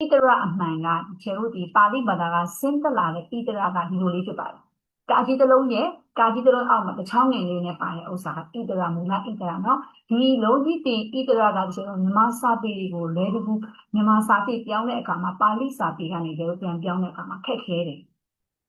ဣတရအမှန်ကကျဲတို့ဒီပါဠိဘာသာကစင်းတက်လာတဲ့ဣတရကဒီလိုလေးဖြစ်ပါတယ်ကာကြီးတစ်လုံးနဲ့ကာကြီးတစ်လုံးအောက်မှာတစ်ချောင်းငယ်လေးနဲ့ပါတဲ့ဥစ္စာကဣတရမူလဣတရနော်ဒီလုံးကြီးတင်ဣတရကကျဲတို့မြမစာပေကိုလဲတကူမြမစာပေပြောင်းတဲ့အခါမှာပါဠိစာပေကနေကျဲတို့ပြန်ပြောင်းတဲ့အခါမှာခက်ခဲတယ်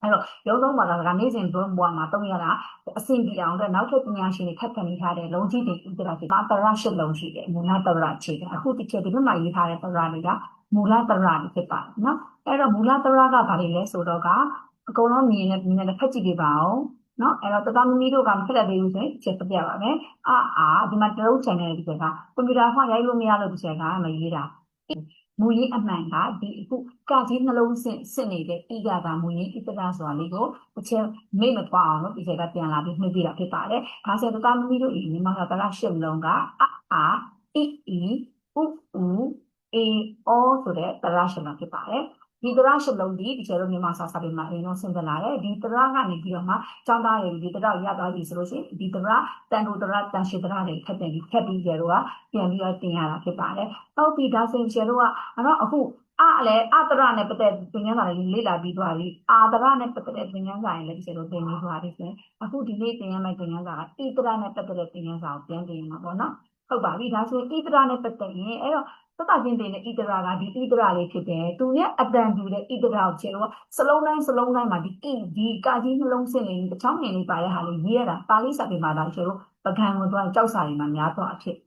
အဲ့တော့ရုံးသုံးဘာသာကနေ့စဉ်ဘုံဘွားမှာတုံးရတာအဆင်ပြေအောင်အတွက်နောက်ထပ်ပညာရှင်တွေခက်ခံနေထားတဲ့လုံးကြီးတင်ဣတရာဖြစ်မှာတရရှစ်လုံးရှိတယ်မူလတရခြေကအခုတစ်ချက်ဒီဘက်မှာရေးထားတဲ့တရတွေက မူလတရတွေဖြစ်ပါတယ်နော်အဲ့တော့မူလတရကဘာတွေလဲဆိုတော့ကအကုန်လုံးမြင်နေမြင်နေဖက်ကြည့်ပြပါအောင်နော်အဲ့တော့တတမမီတို့ကမဖက်တဲ့သေးဘူးဆိုရင်ချက်ပြပြပါမယ်အာအာဒီမှာတရုတ် channel ဒီကကွန်ပျူတာဖွင့်ရိုက်လို့မရလို့ဒီချက်ကမရေးတာမူရင်းအမှန်ကဒီအခုကကြီးနှလုံးစစ်စစ်နေတဲ့ဣဂကမူရင်းဣတရာဆိုတာလေးကိုတစ်ချက်မိတ်မသွားအောင်လို့ဒီချက်ကပြန်လာပြီးနှိပ်ပြတာဖြစ်ပါတယ်ဒါဆိုတတမမီတို့ဤမြန်မာကတရရှစ်လုံးကအာအာအီအီဥဥ အေအောဆိုတဲ့တရရှစ်လုံးဖြစ်ပါတယ်ဒီတရရှစ်လုံးဒီဒီကျတော့မြန်မာစာစာပေမှာအရင်တော့ဆင်းသက်လာတယ်ဒီတရကနေပြီးတော့မှကျောင်းသားတွေဒီတရရသွားပြီဆိုလို့ရှိရင်ဒီတရတန်တူတရတန်ရှိတရတွေထပ်ပြန်ပြီးထပ်ပြီးကျတော့ပြန်ပြီးတော့တင်ရတာဖြစ်ပါတယ်ဟုတ်ပြီဒါဆိုရင်ကျတော့အဲ့တော့အခုအလည်းအတရနဲ့ပတ်သက်သင်ခန်းစာတွေလေ့လာပြီးသွားပြီအာတရနဲ့ပတ်သက်တဲ့သင်ခန်းစာတွေလည်းဒီကျတော့သင်ပြီးသွားပြီဆိုရင်အခုဒီနေ့သင်ရမယ့်သင်ခန်းစာကဣတရနဲ့ပတ်သက်တဲ့သင်ခန်းစာကိုပြန်သင်ရမှာပေါ့နော် ဟုတ်ပါပြီဒါဆိုရင်ဣတရနဲ့ပတ်သက်ရင်အဲ့တော့သတ္တချင်းတင်တဲ့ဣတရာကဒီဣတရာလေးဖြစ်တယ်သူရဲ့အတန်ပြူတဲ့ဣတရာကိုကျတော့စလုံးတိုင်းစလုံးတိုင်းမှာဒီဣဒီကာကြီးနှလုံးစင်လေးတစ်ချောင်းနေလေးပါတဲ့ဟာလေးရေးရတာပါဠိစာပေမှာဒါကျတော့ပကံကိုတော့ကြောက်စာတွေမှာများတော့အဖြစ်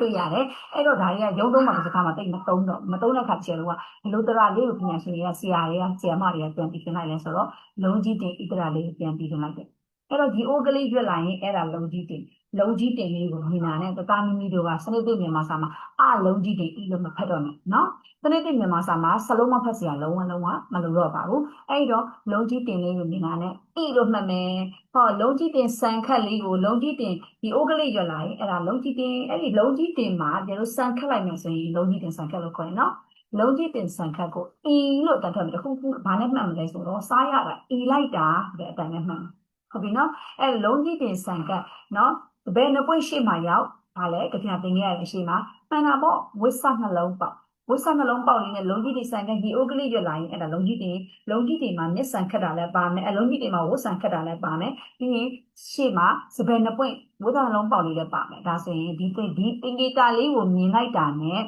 တွေ့ရတယ်အဲ့တော့ဒါတွေကရုံးသုံးမှာစကားမှာတိတ်မသုံးတော့မသုံးတဲ့ခါကျတော့ဒီလိုတရာလေးကိုပညာရှင်တွေကဆရာတွေကဆရာမတွေကပြန်ပြီးပြင်လိုက်လဲဆိုတော့လုံးကြီးတင်ဣတရာလေးကိုပြန်ပြီးပြင်လိုက်တယ်အဲ့တော့ဒီအိုးကလေးရွက်လာရင်အဲ့ဒါလုံးကြီးတင် လုံကြီးတင်လေးကိုမြင်လာတဲ့တသားမီမီတို့ကစနစ်သိမြန်မာစာမှာအလုံကြီးတင်ဤလို့မဖတ်တော့နဲ့နော်စနစ်သိမြန်မာစာမှာစလုံးမဖတ်စရာလုံးဝလုံးဝမလိုတော့ပါဘူးအဲ့တော့လုံကြီးတင်လေးကိုမြင်လာတဲ့ဤလို့မှတ်မယ်ဟောလုံကြီးတင်စံခတ်လေးကိုလုံကြီးတင်ဒီအိုကလေးရွက်လာရင်အဲ့ဒါလုံကြီးတင်အဲ့ဒီလုံကြီးတင်မှာကျတို့စံခတ်လိုက်မယ်ဆိုရင်လုံကြီးတင်စံခတ်လို့ခေါ်ရင်နော်လုံးကြီးတင်ဆန်ခတ်ကိုအီလို့တန်ဖတ်မယ်တခုခုဘာနဲ့မှတ်မလဲဆိုတော့စားရတာအီလိုက်တာတဲ့အတိုင်းနဲ့မှတ်ဟုတ်ပြီနော်အဲလုံးကြီးတင်ဆန်ကတ်နော် ဘယ်နှပွင့်ရှိမှရောက်ဘာလဲကြပြတင်ခဲ့ရတဲ့ရှိမှမှန်တာပေါ့ဝစ်ဆနှလုံးပေါက်ဝစ်ဆနှလုံးပေါက်လေးနဲ့လုံးကြီးတင်စံကဒီအိုကလေးရွက်လာရင်အဲ့ဒါလုံးကြီးတင်လုံးကြီးတင်မှာမျက်စံခက်တာလည်းပါမယ်အလုံးကြီးတင်မှာဝစ်ဆံခက်တာလည်းပါမယ်ပြီးရင်ရှေ့မှာစပယ်နှပွင့်ဝစ်ဆနှလုံးပေါက်လေးလည်းပါမယ်ဒါဆိုရင်ဒီဒီတင်ဂီတာလေးကိုမြင်လိုက်တာနဲ့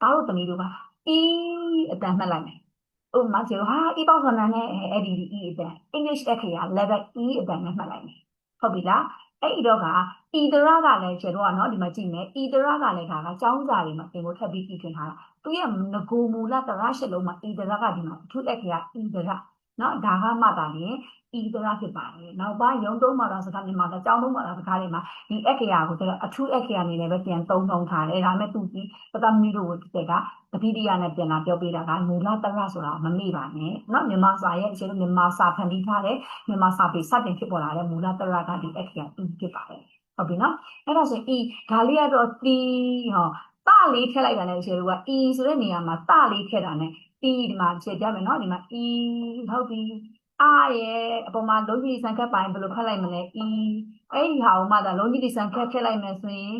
ဒါတို့သမီးတို့ကအီးအတန်မှတ်လိုက်မယ်ဥပမာကျတော့ဟာအီပေါက်ဆန္ဒနဲ့အဲ့ဒီအီအတန် English တက်ခရ level E အတန်နဲ့မှတ်လိုက်မယ်ဟုတ်ပြီလား အဲ့ဒီတော့ကဣတရကလည်းကျတော့နော်ဒီမှာကြည့်မယ်ဣတရကလည်းဒါကចောင်းစာတွေမှာသင်ကိုထပ်ပြီးကြည့်ထွင်ထားတာသူရဲ့ငကိုမူလတရရှစ်လုံးမှာဣတရကဒီမှာအထူးအခရာဣတရ နော်ဒါကမှသာလေဣတရဖြစ်ပါတယ်နောက်ပိုင်းရုံသုံးမှာတော့စကားမြန်မာတော့ចောင်းသုံးမှာတော့စကားတွေမှာဒီအခရာကိုကျတော့အထူးအခရာအနေနဲ့ပဲပြန်သုံးသုံးထားတယ်ဒါပေမဲ့သူဒီပတမီတို့တက်ကတတိယနဲ့ပြန်လာပြောပေးတာကမူလတရဆိုတာမမေ့ပါနဲ့နော်မြန်မာစာရဲ့အခြေလို့မြန်မာစာဖန်တီးထားတဲ့မြန်မာစာပေစတင်ဖြစ်ပေါ်လာတဲ့မူလတရကဒီအခရာဖြစ်ပါတယ်ဟုတ်ပြီနော်အဲ့ဒါဆိုရင် e ဒါလေးကတော့ t ဟောတလေးထည့်လိုက်တာနဲ့ရှင်တို့က e ဆိုတဲ့နေရာမှာတလေးထည့်တာနဲ့ e ဒီမှာဖြစ်ကြမယ်နော်ဒီမှာ e ဟုတ်ပြီအာရဲ့အပေါ်မှာလုံးကြီးစံခက်ပိုင်းဘယ်လိုဖတ်လိုက်မလဲ e အဲ့ဒီဟာကိုမှဒါလုံးကြီးစံခက်ထည့်လိုက်မယ်ဆိုရင်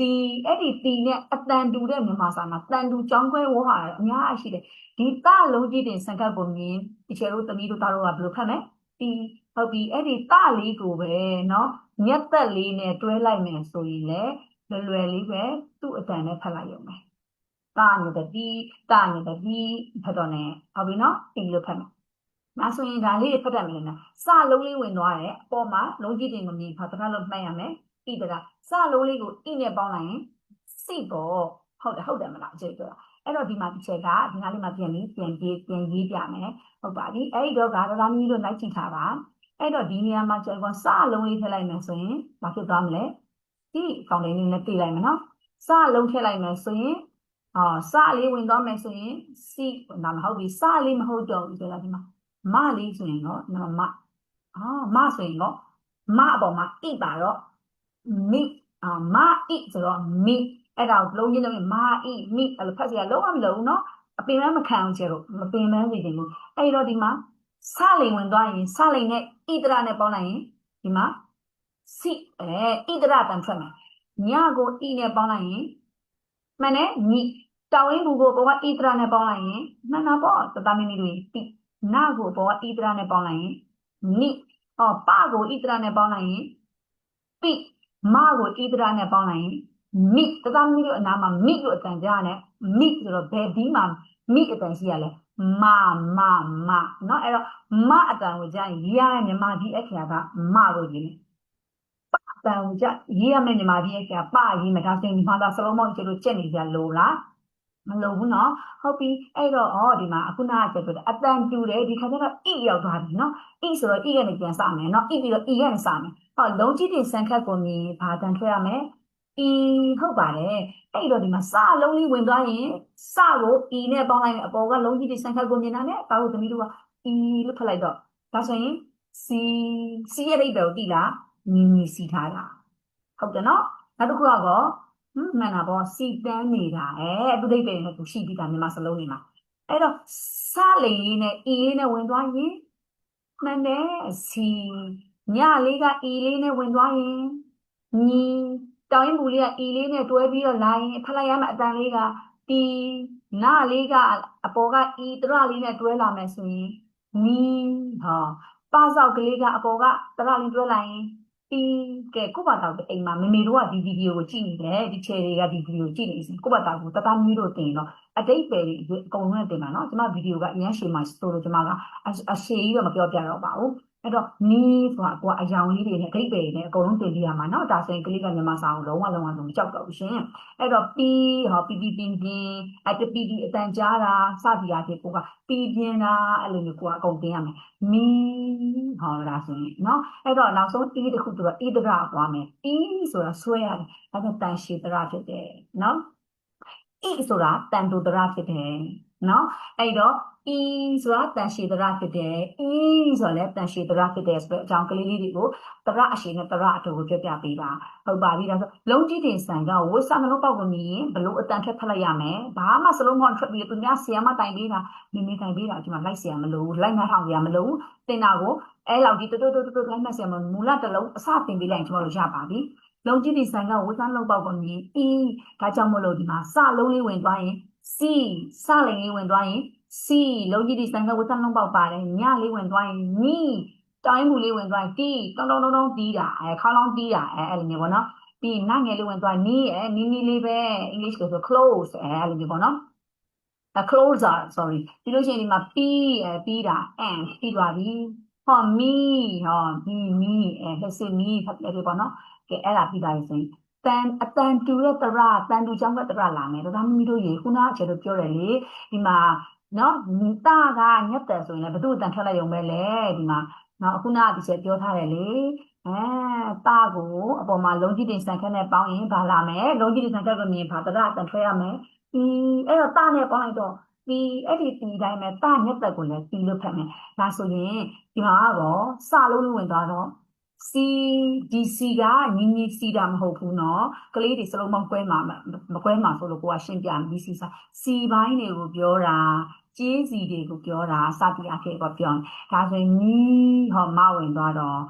ဒီအဲ့ဒီတီနဲ့အတန်တူတဲ့မြန်မာစာမှာတန်တူကြောင်းခွဲဝဟာအများအရှိတယ်ဒီတလုံးကြီးတင်စံခက်ပုံမြင်ဒီချေတို့တမီးတို့သားတို့ကဘယ်လိုဖတ်မလဲတီဟုတ်ပြီအဲ့ဒီတလေးကိုပဲเนาะမြက်သက်လေးနဲ့တွဲလိုက်မယ်ဆိုရင်လည်းလွယ်လွယ်လေးပဲသူ့အတန်နဲ့ဖတ်လိုက်ရုံပဲ တာနေတတိတာနေတတိဖတ်တော့နေဟုတ်ပြီနော်အင်္ဂလိပ်ဖတ်မယ်မဆိုရင်ဒါလေးဖတ်တတ်မယ်နော်စလုံးလေးဝင်သွားတယ်အပေါ်မှာလုံးကြီးတင်မမြင်ပါတစ်ခါလုံးမှတ်ရမယ်ဤတကစလုံးလေးကိုဤနဲ့ပေါင်းလိုက်ရင်စိပေါ်ဟုတ်တယ်ဟုတ်တယ်မလားကျေပြောတာအဲ့တော့ဒီမှာတစ်ချက်ကဒီနားလေးမှာပြန်ပြီးပြန်ပြေးပြန်ရေးပြမယ်ဟုတ်ပါပြီအဲ့ဒီတော့ကဒါသားမျိုးတို့လိုက်ကြည့်ထားပါအဲ့တော့ဒီနေရာမှာကျွန်တော်စလုံးလေးထည့်လိုက်မယ်ဆိုရင်မဖြစ်သွားမလဲဒီ fountain လေးနဲ့တည်လိုက်မယ်နော်စလုံးထည့်လိုက်မယ်ဆိုရင် အော်စလေးဝင်သွားမယ်ဆိုရင်စီဒါမဟုတ်ပြီစလေးမဟုတ်တော့ဘူးဆိုတာဒီမှာမလေးဆိုရင်တော့နော်မအော်မဆိုရင်တော့မအပေါ်မှာဣပါတော့မိအာမဣဆိုတော့မိအဲ့ဒါကိုလုံးချင်းလုံးမာဣမိအဲ့လိုဖတ်စီရလုံးဝမလုံးဘူးနော်အပင်မမခံအောင်ကျတော့မပင်မနေတယ်လို့အဲ့တော့ဒီမှာစလိန်ဝင်သွားရင်စလိန်နဲ့ဣတရနဲ့ပေါင်းလိုက်ရင်ဒီမှာစိအဲဣတရတန်ထွက်မယ်ညကိုဣနဲ့ပေါင်းလိုက်ရင်မှန်တယ်ညိ တောင်းရင်းဘူးကိုဘောကဣတရာနဲ့ပေါင်းလိုက်ရင်မှန်တာပေါ့တတမီမီတို့ပိနာကိုဘောကဣတရာနဲ့ပေါင်းလိုက်ရင်မိဟောပကိုဣတရာနဲ့ပေါင်းလိုက်ရင်ပိမကိုဣတရာနဲ့ပေါင်းလိုက်ရင်မိတတမီတို့အနာမှာမိလို့အတန်ကြားရတယ်မိဆိုတော့ဘယ်ဒီမှာမိအတန်ရှိရလဲမမမเนาะအဲ့တော့မအတန်ကိုကြားရင်ရေးရတဲ့မြန်မာဒီအခရာကမကိုရေးတယ်ပအတန်ကိုကြားရေးရမယ့်မြန်မာဒီအခရာပရေးမယ်ဒါဆိုရင်ဒီမှာသာစလုံးမောင်းကျလို့ကြက်နေကြလို့လား မလို့ဘူးเนาะဟုတ်ပြီအဲ့တော့ဩဒီမှာအခုနကပြောတဲ့အတန်တူတယ်ဒီခါကျတော့ e ရောက်သွားပြီเนาะ e ဆိုတော့ e ကနေပြန်စမယ်เนาะ e ပြီးတော့ e ကနေစမယ်ဟောလုံးကြီးတင်စံခတ်ကိုမြင်ဘာတန်ထွက်ရမယ် e ဟုတ်ပါတယ်အဲ့တော့ဒီမှာစလုံးလေးဝင်သွားရင်စကို e နဲ့ပေါင်းလိုက်ရင်အပေါ်ကလုံးကြီးတင်စံခတ်ကိုမြင်တာနဲ့ဒါကိုသမီးတို့က e လို့ဖတ်လိုက်တော့ဒါဆိုရင် c c ရဲ့အိဗယ်ကိုတိလားညီညီစီထားတာဟုတ်တယ်เนาะနောက်တစ်ခုကတော့ ဟမ်မှန်တာပေါ့စီတန်းနေတာအဲသူဒိဗယ်နဲ့သူရှိပြီးတာမြန်မာစလုံးတွေမှာအဲ့တော့စလေလေးနဲ့ e လေးနဲ့ဝင်သွားရင်မှန်တယ်စီညလေးက e လေးနဲ့ဝင်သွားရင်ညီတောင်းရင်ဘူးလေးက e လေးနဲ့တွဲပြီးတော့လာရင်ဖတ်လိုက်ရမယ့်အတန်လေးက t နာလေးကအပေါ်က e တရလေးနဲ့တွဲလာမယ်ဆိုရင်နီဟောပါဆောက်ကလေးကအပေါ်ကတရလေးတွဲလာရင် အေးကဲကို့ဘာသာကိုအိမ်မှာမမေတို့ကဒီဗီဒီယိုကိုကြည့်နေတယ်ဒီချယ်တွေကဒီဗီဒီယိုကြည့်နေစဉ်ကို့ဘာသာကိုတသားမီးတို့တင်တော့အတိတ်ပဲအကုန်လုံးတင်ပါနော်ကျမဗီဒီယိုကအရင်ရှေ့မှာစတိုးလို့ကျမကအရှေ့ကြီးတော့မပြောပြတော့ပါဘူးအဲ့တော့နီးဆိုတာကိုကအယောင်လေးတွေနဲ့အတိတ်ပဲနဲ့အကုန်လုံးတင်ပြရမှာနော်ဒါဆိုရင်ကလေးကမြန်မာစာကိုလုံးဝလုံးဝလုံးကြောက်တော့ရှင်အဲ့တော့ပီးဟောပီပီပင်းပင်းအတပီဒီအတန်ကြားတာစသည်အဖြစ်ကိုကပီးပြင်းတာအဲ့လိုမျိုးကိုကအကုန်တင်ရမယ်မီး ဟုတ်လားဆိုရင်နော်အဲ့တော့နောက်ဆုံး e တစ်ခုဆိုတော့ e တရသွားမယ် e ဆိုတာဆွဲရတယ်ဒါကတန်ရှည်တရဖြစ်တယ်နော် e ဆိုတာတန်တိုတရဖြစ်တယ်နော်အဲ့တော့ e ဆိုတာတန်ရှည်တရဖြစ်တယ် e ဆိုလည်းတန်ရှည်တရဖြစ်တယ်ဆိုတော့အကြောင်းကလေးလေးတွေကိုတရအရှည်နဲ့တရအတူကိုပြပြပေးပါဟုတ်ပါပြီဒါဆိုလုံးကြီးတင်ဆန်ကဝတ်စာနှလုံးပေါက်ကိုမြင်ဘလို့အတန်ထက်ဖက်လိုက်ရမယ်ဘာမှစလုံးမောင်းထွက်ပြီးသူများဆီယမတိုင်ပေးတာမိမိတိုင်ပေးတာဒီမှာလိုက်ဆီယမလို့လိုက်မထောင်ဆီယမလို့တင်တာကို အဲလောက်ကြီးတိုးတိုးတိုးတိုးလိုက်မဆီယမမူလတစ်လုံးအစတင်ပေးလိုက်ရင်ကျွန်တော်တို့ရပါပြီလုံးကြီးဒီဆိုင်ကဝတ်စားလုံးပေါက်ကိုမြင်အီးဒါကြောင့်မလို့ဒီမှာစလုံးလေးဝင်သွားရင် C စလိန်လေးဝင်သွားရင် C လုံးကြီးဒီဆိုင်ကဝတ်စားလုံးပေါက်ပါတယ်ညလေးဝင်သွားရင်နီတိုင်းမူလေးဝင်သွားရင် T တောင်းတောင်းတောင်းတောင်းတီးတာအဲခေါင်းလောင်းတီးတာအဲအဲ့လိုမျိုးပေါ့နော်ပြီးနငယ်လေးဝင်သွားနီးအဲနီးနီးလေးပဲ English လို့ဆို close အဲအဲ့လိုမျိုးပေါ့နော်အ closer sorry ဒီလိုရှိရင်ဒီမှာ p အဲပြီးတာ and ပြီးသွားပြီ ဟော me ဟော me me အဲ let's say me ဖတ်တယ်ပေါ့နော်ကဲအဲ့ဒါပြီးတာဆိုရင်တန်အတန်တူတဲ့တရတန်တူချောင်းကတရလာမယ်ဒါသားမီးတို့ရေခုနကကျတော့ပြောတယ်လေဒီမှာနော်တာကညက်တယ်ဆိုရင်လည်းဘသူ့အတန်ထွက်လိုက်ရုံပဲလေဒီမှာနော်အခုနကဒီချက်ပြောထားတယ်လေအဲတာကိုအပေါ်မှာလုံးကြီးတင်ဆန်ခက်နဲ့ပေါင်းရင်ဘာလာမယ်လုံးကြီးတင်ဆန်ခက်ကိုမြင်ဘာတရအတန်ထွက်ရမယ်ဒီအဲ့တော့တာနဲ့ပေါင်းလိုက်တော့ ဒီအဲ့ဒီဒီတိုင်းပဲတာညက်တဲ့ကိုလည်းပြီးလို့ဖတ်မယ်ဒါဆိုရင်ဒီမှာကတော့စလုံးလုံးဝင်သွားတော့ C DC ကညီညီ C တာမဟုတ်ဘူးเนาะကလေးတွေစလုံးမောင်းကွဲမှာမကွဲမှာဆိုလို့ကိုကရှင်းပြမယ် DC စာ C ဘိုင်းတွေကိုပြောတာကျေးစီတွေကိုပြောတာစသည်အဖြစ်ပေါ့ပြောဒါဆိုရင်ညီဟောမဝင်သွားတော့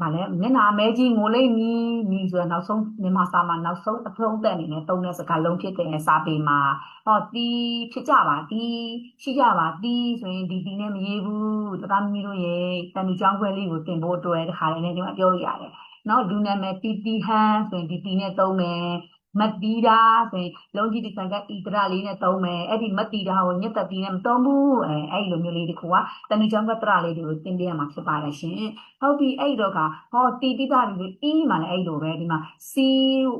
ဗာလဲမျက်နှာမဲကြီးငိုလိမ့်မီမီဆိုတော့နောက်ဆုံးမြန်မာစာမှာနောက်ဆုံးအဆုံးသက်အနေနဲ့သုံးတဲ့စကားလုံးဖြစ်တဲ့စာပေမှာဟောတီးဖြစ်ကြပါတီးရှိကြပါတီးဆိုရင်ဒီတီးနဲ့မရေးဘူးတသားမီးတို့ရဲ့တန်တူကြောင်းခွဲလေးကိုတင်ဖို့အတွက်တခါလေးနဲ့ဒီမှာပြောလို့ရတယ်နော်လူနာမည်တီတီဟန်ဆိုရင်ဒီတီနဲ့သုံးမယ် မတီးတာဆိုရင်လုံးကြီးဒီဆန်ကဣတရလေးနဲ့သုံးမယ်အဲ့ဒီမတီးတာကိုညက်တက်ပြီးနဲ့မသုံးဘူးအဲအဲ့လိုမျိုးလေးတခုကတဏှချောင်းကတရလေးတွေကိုတင်ပြရမှာဖြစ်ပါတယ်ရှင်ဟုတ်ပြီအဲ့တော့ကဟောတီတိတာတွေအီးမှလည်းအဲ့လိုပဲဒီမှာစီ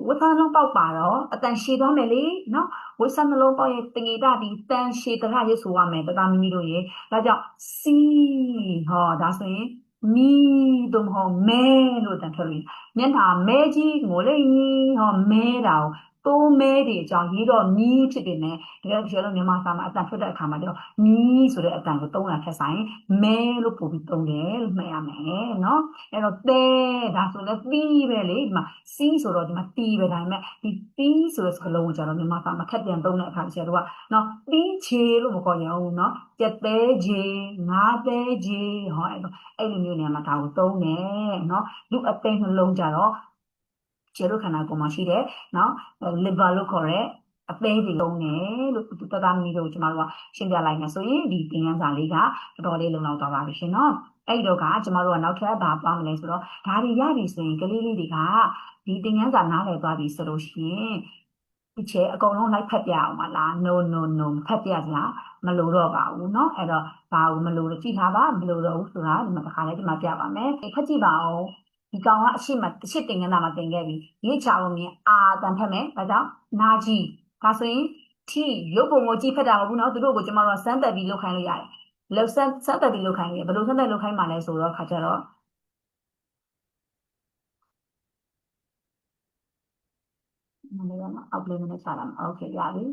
ဝတ်သားလုံးပေါက်ပါတော့အတန်ရှည်သွားမယ်လေနော်ဝတ်စားနှလုံးပေါက်ရဲ့တငေတာဒီတန်ရှည်တရရဆိုရမယ်တသားမီးတို့ရေဒါကြောင့်စီဟောဒါဆိုရင် မီတို့မဟုတ်မဲလို့တန်ထွက်လို့မျက်နှာမဲကြီးငိုလိမ့်ဟောမဲတာကို တိုးမဲတွေကြောင့်ရေးတော့မီးဖြစ်ပေမဲ့တကယ်ပြောလို့မြန်မာစာမှာအတန်ထွက်တဲ့အခါမှာတော့မီးဆိုတဲ့အတန်ကိုသုံးတာထက်ဆိုင်မဲလို့ပုံပြီးသုံးတယ်လို့မှတ်ရမယ်နော်အဲ့တော့တဲဒါဆိုလည်းပြီးပဲလေဒီမှာ C ဆိုတော့ဒီမှာ T ပဲဒါပေမဲ့ဒီ T ဆိုတဲ့စကားလုံးကိုကျတော့မြန်မာစာမှာထပ်ပြန်သုံးတဲ့အခါကျတော့နော် T ချေလို့မခေါ်ရဘူးနော်ကြက်သေးချေငါးသေးချေဟောအဲ့လိုမျိုးနေရာမှာဒါကိုသုံးတယ်နော်လူအသိနှလုံးကြတော့ ကျေတို့ခန္ဓာကိုယ်မှာရှိတဲ့เนาะ liver လို့ခေါ်တဲ့ အသေးတွေလုံးတယ်လို့သူတသားမီတို့ကျမတို့ကရှင်းပြလိုက်မယ်ဆိုရင်ဒီသင်ခန်းစာလေးကတော်တော်လေးလုံလောက်သွားပါပြီရှင်နော်အဲ့တော့ကကျမတို့ကနောက်ထပ်ဘာပွားမလဲဆိုတော့ဒါတွေရပြီဆိုရင်ကလေးလေးတွေကဒီသင်ခန်းစာနားလည်သွားပြီဆိုလို့ရှိရင်ဒီချေအကုန်လုံးလိုက်ဖတ်ပြအောင်ပါလား no no no ဖတ်ပြစလားမလိုတော့ပါဘူးเนาะအဲ့တော့ဘာလို့မလိုလို့ကြည့်ထားပါမလိုတော့ဘူးဆိုတာဒီမှာတစ်ခါလေးဒီမှာပြပါမယ်ဖတ်ကြည့်ပါအောင် ဒီကောင်ကအရှိမတစ်ချစ်တင်ကန်းတာမှာတင်ခဲ့ပြီရေးချအောင်မြင်အာတန်ဖက်မယ်ဒါကြောင့်နာကြီးဒါဆိုရင် T ရုပ်ပုံကိုကြည့်ဖတ်တာမဟုတ်ဘူးเนาะသူတို့ကိုကျမတို့ကစမ်းသက်ပြီးလုပ်ခိုင်းလို့ရတယ်လောက်စမ်းစမ်းသက်ပြီးလုပ်ခိုင်းတယ်ဘယ်လိုစမ်းသက်လုပ်ခိုင်းမှလဲဆိုတော့ခါကြတော့မနေ့ကအောက်လေးနဲ့ချလာမှာโอเคရပြီ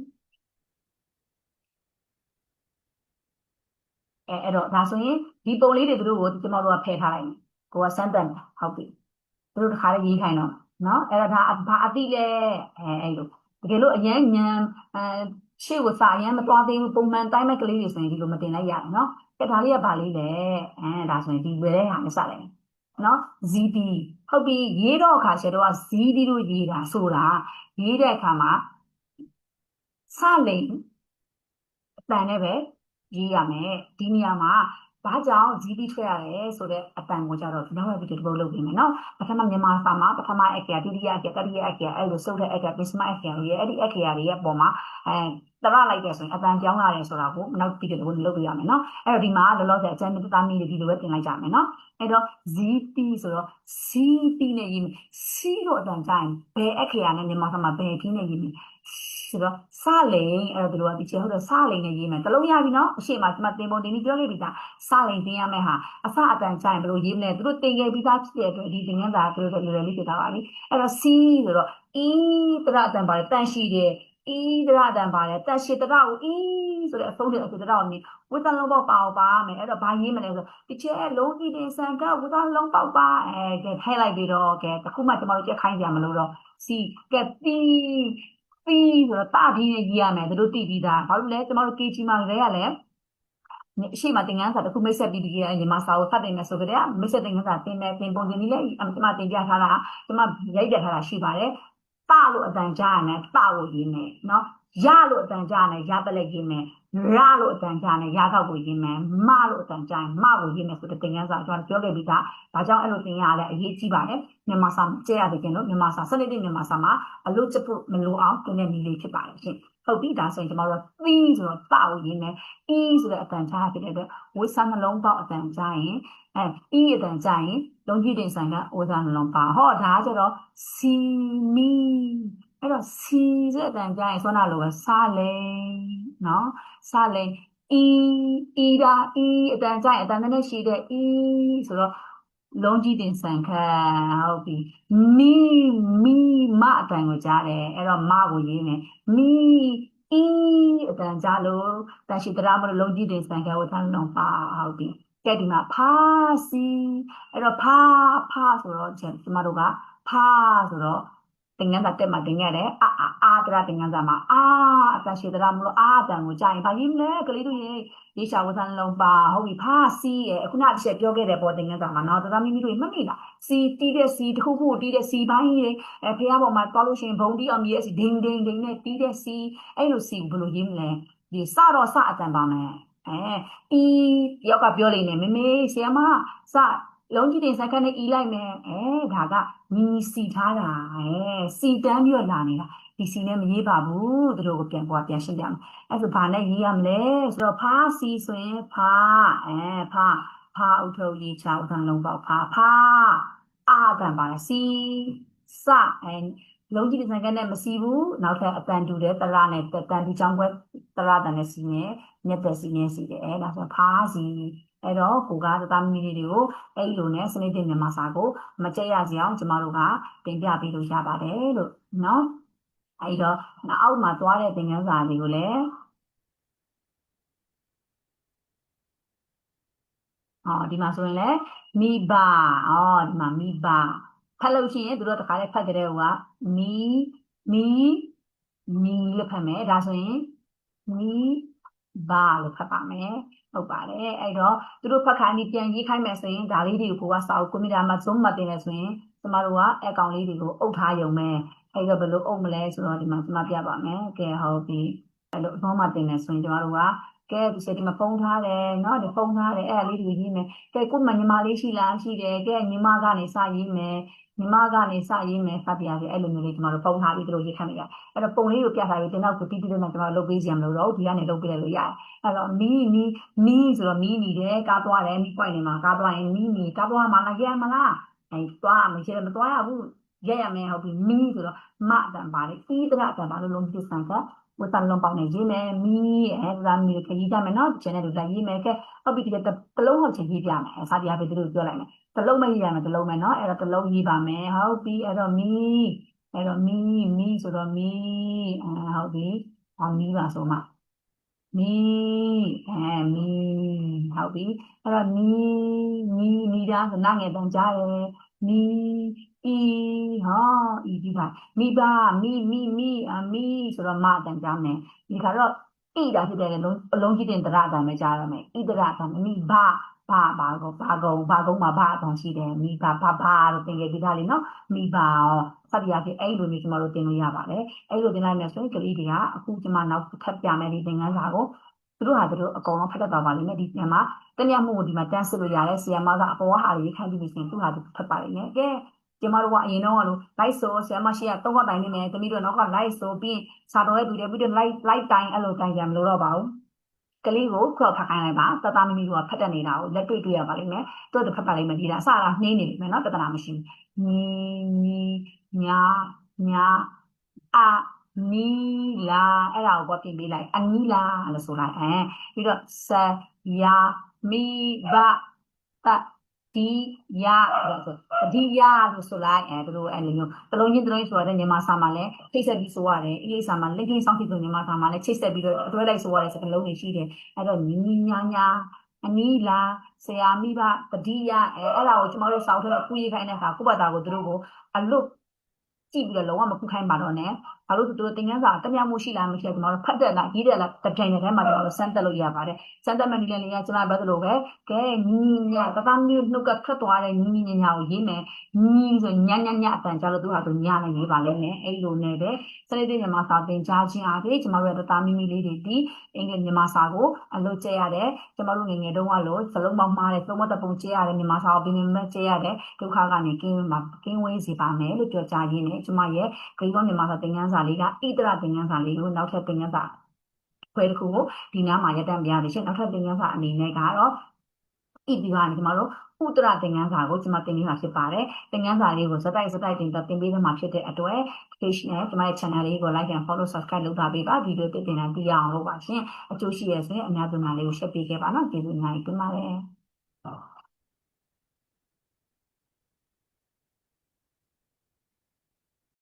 အဲအဲ့တော့ဒါဆိုရင်ဒီပုံလေးတွေသူတို့ကိုကျွန်တော်တို့ကဖယ်ထားလိုက်မယ် ကိုကစမ်းသပ်မယ်ဟုတ်ပြီသူတို့တစ်ခါလေးရေးခိုင်းတော့နော်အဲ့တော့ဒါဘာအတိလဲအဲအဲ့လိုတကယ်လို့အရန်ညံအဲရှေ့ကိုစာအရန်မသွားသေးဘူးပုံမှန်တိုင်းမဲ့ကလေးတွေဆိုရင်ဒီလိုမတင်လိုက်ရတယ်နော်ကဲဒါလေးကဘာလေးလဲအဲဒါဆိုရင်ဒီဝယ်တဲ့ဟာနဲ့စလိုက်မယ်နော် ZD ဟုတ်ပြီရေးတော့အခါကျတော့ ZD လို့ရေးတာဆိုတာရေးတဲ့အခါမှာစလိမ်အတန်နဲ့ပဲရေးရမယ်ဒီနေရာမှာ ဘာကြောင့် GP ထွက်ရတယ်ဆိုတော့အတန်ကိုကြတော့ဒီနောက်ပဲဒီလိုလုပ်ပြီးမယ်နော်ပထမမြန်မာစာမှာပထမအက္ခရာဒုတိယအက္ခရာတတိယအက္ခရာအဲ့လိုစုပ်တဲ့အက္ခရာပစ္စမအက္ခရာတွေအဲ့ဒီအက္ခရာတွေရဲ့ပုံမှာအဲတရလိုက်တယ်ဆိုရင်အတန်ပြောင်းလာတယ်ဆိုတာကိုနောက်ပြီးတော့လုပ်ပြရမယ်နော်အဲ့တော့ဒီမှာလောလောဆယ်အကျဉ်းသားမီးတွေဒီလိုပဲတင်လိုက်ကြမယ်နော်အဲ့တော့ ZP ဆိုတော့ CP နဲ့ရေးမယ် C လို့အတန်ကြရင်ဘယ်အက္ခရာနဲ့မြန်မာစာမှာဘယ်ပြီးနဲ့ရေးမယ် ဆိုတော့စလိန်အဲ့တော့ဒီလိုကဒီချေဟုတ်တော့စလိန်နဲ့ရေးမယ်တလုံးရပြီနော်အရှိမကျွန်မတင်ပုံတင်ပြီးပြောခဲ့ပြီသားစလိန်တင်ရမယ်ဟာအစအတန်ကြရင်ဘယ်လိုရေးမလဲသူတို့တင်ခဲ့ပြီးသားဖြစ်တဲ့အတွက်ဒီသင်ခန်းစာသူတို့လွယ်လွယ်လေးပြထားပါပြီအဲ့တော့ C ဆိုတော့ E တရအတန်ပါတယ်တန်ရှိတယ်အီးတရအတန်ပါတယ်တက်ရှိတရကိုအီးဆိုတဲ့အဆုံးတဲ့အဆိုတရကိုမြင်ဝတ်တလုံးပေါက်ပါအောင်ပါမယ်အဲ့တော့ဘာရေးမလဲဆိုဒီချဲလုံးကြည့်တင်ဆန်ကဝတ်တလုံးပေါက်ပါအဲကဲထိုက်လိုက်ပြီးတော့ကဲတခုမှကျွန်တော်တို့ကြက်ခိုင်းကြမလို့တော့စီကဲတီ တီဆိုတော့တာပြီးနဲ့ရေးရမယ်တို့တိပြီးသားဘာလို့လဲကျွန်တော်တို့ KG မှာလည်းရလဲအရှိမတင်ငန်းစာတခုမိတ်ဆက်ပြီးဒီညီမစာကိုဖတ်တင်မယ်ဆိုကြတဲ့မိတ်ဆက်တင်ငန်းစာတင်မယ်တင်ပုံတင်လေးလည်းကျွန်မတင်ပြထားတာကျွန်မရိုက်ပြထားတာရှိပါတယ်တလို့အတန်ကြားရမယ်တကိုရေးမယ်နော် ရလို့အတန်ကြားရမယ်ရပလက်ရေးမယ်ရလို့အတန်ကြားရမယ်ရတော့ကိုရေးမယ်မလို့အတန်ကြားရင်မကိုရေးမယ်ဆိုတဲ့သင်ခန်းစာကျွန်တော်ပြောခဲ့ပြီးသားဘာကြောင့်အဲ့လိုသင်ရလဲအရေးကြီးပါတယ်မြန်မာစာကျဲရတယ်ကျင်လို့မြန်မာစာစနစ်တဲ့မြန်မာစာမှာအလို့ချက်ဖို့မလိုအောင်သင်တဲ့နည်းလေးဖြစ်ပါတယ်ရှင်ဟုတ်ပြီဒါဆိုရင်ကျွန်တော်တို့သီးဆိုတော့တကိုရေးမယ်အီးဆိုတဲ့အတန်ကြားဖြစ်တဲ့အတွက်ဝိဆာနှလုံးပေါက်အတန်ကြားရင်အဲအီးအတန်ကြားရင်လုံးကြီးတင်ဆိုင်ကဝိဆာနှလုံးပါဟောဒါကျတော့စီမီ အဲ့တော့စီဆိုတဲ့အတန်ကြားရင်ဆွမ်းနာလိုပဲစားလိန်နော်စားလိန်အီအီဒါအီအတန်ကြားရင်အတန်နဲ့ရှိတဲ့အီဆိုတော့လုံးကြီးတင်ဆန်ခတ်ဟုတ်ပြီမီမီမအတန်ကိုကြားတယ်အဲ့တော့မကိုရေးမယ်မီအီအတန်ကြားလို့တန်ရှိတရားမလို့လုံးကြီးတင်ဆန်ခတ်ကိုထားလုံးပါဟုတ်ပြီကဲဒီမှာဖာစီအဲ့တော့ဖာဖာဆိုတော့ကျမတို့ကဖာဆိုတော့ သင်္ကန်းစာတက်မှာတင်ရတယ်အာအာအာတရသင်္ကန်းစာမှာအာအတရှိတရမလို့အာတန်ကိုကြာရင်ဘာရေးမလဲကလေးတို့ရေရေရှာဝသန်လုံးပါဟုတ်ပြီဖာစီရဲ့အခုနတစ်ချက်ပြောခဲ့တယ်ပေါ်သင်္ကန်းစာမှာနော်တသားမိမိတို့မှတ်မိလားစီတီးတဲ့စီတစ်ခုခုတီးတဲ့စီပိုင်းရေအဲဖះပေါ်မှာသွားလို့ရှိရင်ဘုံတီးအောင်မြည်စီဒိန်ဒိန်ဒိန်နဲ့တီးတဲ့စီအဲ့လိုစီဘယ်လိုရေးမလဲဒီစတော့စအတန်ပါမယ်အဲဤယောက်ကပြောလိမ့်မယ်မမေဆီယမစ လုံးကြီးတင်စက္ကန့်နဲ့ဤလိုက်မယ်အဲဒါကညီစီထားတာအဲစီတန်းပြီးတော့လာနေတာဒီစီနဲ့မရေးပါဘူးတို့ကိုပြန်ပေါ်ပြန်ရှင်းပြမယ်အဲဆိုဘာနဲ့ရေးရမလဲဆိုတော့ဖာစီဆိုရင်ဖာအဲဖာဖာဥထုပ်ရေးချဥထံလုံးပေါက်ဖာဖာအာတန်ပါလေစီစအဲလုံးကြီးဒီဇိုင်းကနဲ့မစီဘူးနောက်ထပ်အတန်တူတဲ့တရနဲ့တန်တူချောင်းခွဲတရတန်နဲ့စီနဲ့ညက်တဲ့စီနဲ့စီတယ်အဲဒါဆိုဖားစီ အဲ့တော့ကိုကသသားမီလေးတွေကိုအဲ့လိုနဲ့စနစ်တင်မြန်မာစာကိုမကြက်ရစီအောင်ကျမတို့ကတင်ပြပေးလို့ရပါတယ်လို့နော်အဲ့တော့အောက်မှာသွားတဲ့သင်ခန်းစာတွေကိုလည်းဟောဒီမှာဆိုရင်လည်းမိဘဟောဒီမှာမိဘဖတ်လို့ရှိရင်တို့တခါလေးဖတ်ကြတဲ့ဟိုကမီမီမီလို့ဖတ်မယ်ဒါဆိုရင်မီ ဘာလို့ဖတ်ပါမယ်ဟုတ်ပါတယ်အဲ့တော့သူတို့ဖတ်ခိုင်းပြီးပြန်ရေးခိုင်းမယ်ဆိုရင်ဒါလေးတွေကိုကစာအုပ်ကွန်ပျူတာမှာ zoom မှတ်တင်လဲဆိုရင်ကျမတို့ကအကောင့်လေးတွေကိုအုပ်ထားရုံပဲအဲ့တော့ဘယ်လိုအုပ်မလဲဆိုတော့ဒီမှာကျွန်မပြပါမယ်ကဲဟုတ်ပြီအဲ့လိုအမောမှတင်နေဆိုရင်ကျွန်တော်တို့က ကဲဒီစက်ဒီမှာဖုန်းထားတယ်เนาะဒီဖုန်းထားတယ်အဲ့ဒါလေးတွေရေးမယ်ကဲကို့မညီမလေးရှိလားရှိတယ်ကဲညီမကနေစရေးမယ်ညီမကနေစရေးမယ်စပြရစီအဲ့လိုမျိုးလေးကျွန်တော်တို့ဖုန်းထားပြီးတို့ရေးခန့်လိုက်ရအဲ့တော့ပုံလေးကိုပြထားပြီးတင်တော့ကိုတီးတီးလေးနဲ့ကျွန်တော်တို့လုပ်ပေးစီရမလို့တော့ဒီကနေလုပ်ပေးလိုက်လို့ရတယ်အဲ့တော့မီးမီးမီးဆိုတော့မီးနေတယ်ကားသွားတယ်မီးပွိုင်နေမှာကားသွားရင်မီးနေကားသွားမှာလားရမလားအဲ့သွားမရမသွားရဘူးရရမယ်ဟုတ်ပြီမီးဆိုတော့မအတန်ပါတယ်ဤတရအတန်ပါလို့လုံးပြစံက ဝတ်တန်လုံးပေါင်းနေရေးမယ်မီးအဲဒါမီးခကြီးကြမယ်နော်ကျန်တဲ့လူလိုက်ရေးမယ်ကဲဟုတ်ပြီဒီကတလုံးဟုတ်ချင်းရေးပြမယ်စာတရားပဲသူတို့ပြောလိုက်မယ်တလုံးမရေးရမယ်တလုံးမယ်နော်အဲ့တော့တလုံးရေးပါမယ်ဟုတ်ပြီအဲ့တော့မီးအဲ့တော့မီးမီးဆိုတော့မီးအဲဟုတ်ပြီအမီးပါဆိုမှမီးအဲမီးဟုတ်ပြီအဲ့တော့မီးမီးမီးဒါဆိုနာငယ်တန်ကြားရယ်မီးဤဟာ ဤဒီပါမိဘမိမိမိအမိဆိုတော့မအတန်ကြားမယ်ဒီခါတော့ဣတာဖြစ်တဲ့လုံးအလုံးကြီးတင်တရအတန်ပဲကြားရမယ်ဣတရအတန်မိဘဘာဘာကောဘာကုံဘာကုံမှာဘာအတန်ရှိတယ်မိဘဘာဘာလို့တင်ခဲ့ဒီသားလေးနော်မိဘရောစသည်အဖြစ်အဲ့လိုမျိုးကျွန်တော်တို့တင်လို့ရပါတယ်အဲ့လိုတင်လိုက်မယ်ဆိုရင်ကလေးတွေကအခုကျွန်မနောက်ထပ်ပြမယ်ဒီသင်ခန်းစာကိုသူတို့ဟာသူတို့အကုန်လုံးဖတ်တတ်ပါပါလိမ့်မယ်ဒီပြန်မှာတနည်းမှုကိုဒီမှာတန်းစစ်လို့ရတယ်ဆီယမ်မကအပေါ်ဟာတွေခံပြီးပြီဆိုရင်သူ့ဟာသူဖတ်ပါလိမ့်မယ်ကဲ ကျမတို့ကအရင်တော့ကလို့ live ဆိုဆရာမရှိရတော့ဟောက်တိုင်နေမယ်တမီးတို့နောက်က live ဆိုပြီးစာတော်ရဲ့တူတယ်ပြီးတော့ live live တိုင်အဲ့လိုတိုင်ကြမလို့တော့ပါဘူးကလေးကိုခေါ်ဖတ်ခိုင်းလိုက်ပါတသားမီမီတို့ကဖတ်တတ်နေတာကိုလက်တွေ့တွေ့ရပါလိမ့်မယ်သူတို့ဖတ်ပါလိမ့်မယ်ဒီလားအစကနှင်းနေလိမ့်မယ်နော်တဒနာမရှိဘူးညီညီညာညာအမီလာအဲ့ဒါကိုပြင်ပေးလိုက်အနီလာလို့ဆိုလိုက်အဲပြီးတော့ဆယာမီဘတ ဒီရလို့ဆိုဒီရလို့ဆိုလိုက်အဲတို့အဲ့လိုမျိုးတလုံးချင်းတလုံးချင်းဆိုရတဲ့မြန်မာစာမှာလည်းချိတ်ဆက်ပြီးဆိုရတယ်အရေးစာမှာလက်ကင်းဆောင်ဖြစ်လို့မြန်မာစာမှာလည်းချိတ်ဆက်ပြီးတော့အတွဲလိုက်ဆိုရတဲ့စကားလုံးတွေရှိတယ်အဲ့တော့ညီညီညာညာအနီးလာဆရာမိဘတတိယအဲအဲ့ဒါကိုကျမတို့စောက်ထဲကကူးရေးခိုင်းတဲ့အခါကိုယ့်ဘာသာကိုတို့ကိုအလွတ်ကြည့်ပြီးတော့လုံးဝမကူးခိုင်းပါတော့နဲ့ ဘာလို့သူတို့သင်ခန်းစာတမျှမှုရှိလားမရှိလားကျွန်တော်တို့ဖတ်တက်လားရေးတယ်လားတပြိုင်တည်းမှာကျွန်တော်တို့စမ်းတက်လို့ရပါတယ်စမ်းတက်မဲ့နည်းလေးကကျွန်တော်ပြောသလိုပဲကဲညီညာတသားမျိုးနှုတ်ကထွက်သွားတဲ့ညီညီညာကိုရေးမယ်ညီဆိုညညညအတန်ကြလို့သူဟာသူညနဲ့ရေးပါလိမ့်မယ်အဲ့လိုနဲ့ပဲစနေတဲ့မြန်မာစာသင်ကြားခြင်းအားဖြင့်ကျွန်တော်တို့တသားမီမီလေးတွေဒီအင်္ဂလိပ်မြန်မာစာကိုအလုပ်ကျရတယ်ကျွန်တော်တို့ငယ်ငယ်တုန်းကလို့စလုံးပေါင်းမှားတယ်သုံးမတပုံကျရတယ်မြန်မာစာကိုပြင်မဲ့ကျရတယ်ဒုက္ခကနေကင်းမှာကင်းဝေးစေပါမယ်လို့ပြောကြားရင်းနဲ့ကျွန်မရဲ့ဂရိဘောမြန်မာစာသင်ခန်းစာလေးကဣတရသင်ခန်းစာလေးကိုနောက်ထပ်သင်ခန်းစာခွဲတစ်ခုကိုဒီနားမှာရပ်တန့်ပြရရှင်နောက်ထပ်သင်ခန်းစာအနေနဲ့ကတော့ဣတိကနေကျွန်တော်တို့ဥတရသင်ခန်းစာကိုကျွန်မသင်ပေးမှာဖြစ်ပါတယ်သင်ခန်းစာလေးကိုစတိုက်စတိုက်တင်သင်ပေးမှာဖြစ်တဲ့အတွက် page နဲ့ကျွန်မရဲ့ channel လေးကို like and follow subscribe လုပ်ထားပေးပါဗီဒီယိုတစ်တင်တိုင်းသိရအောင်လို့ပါရှင်အကျိုးရှိရဆိုရင်အများဆုံးလေးကို share ပေးခဲ့ပါနော်ကျေးဇူးအများကြီးတင်ပါတယ်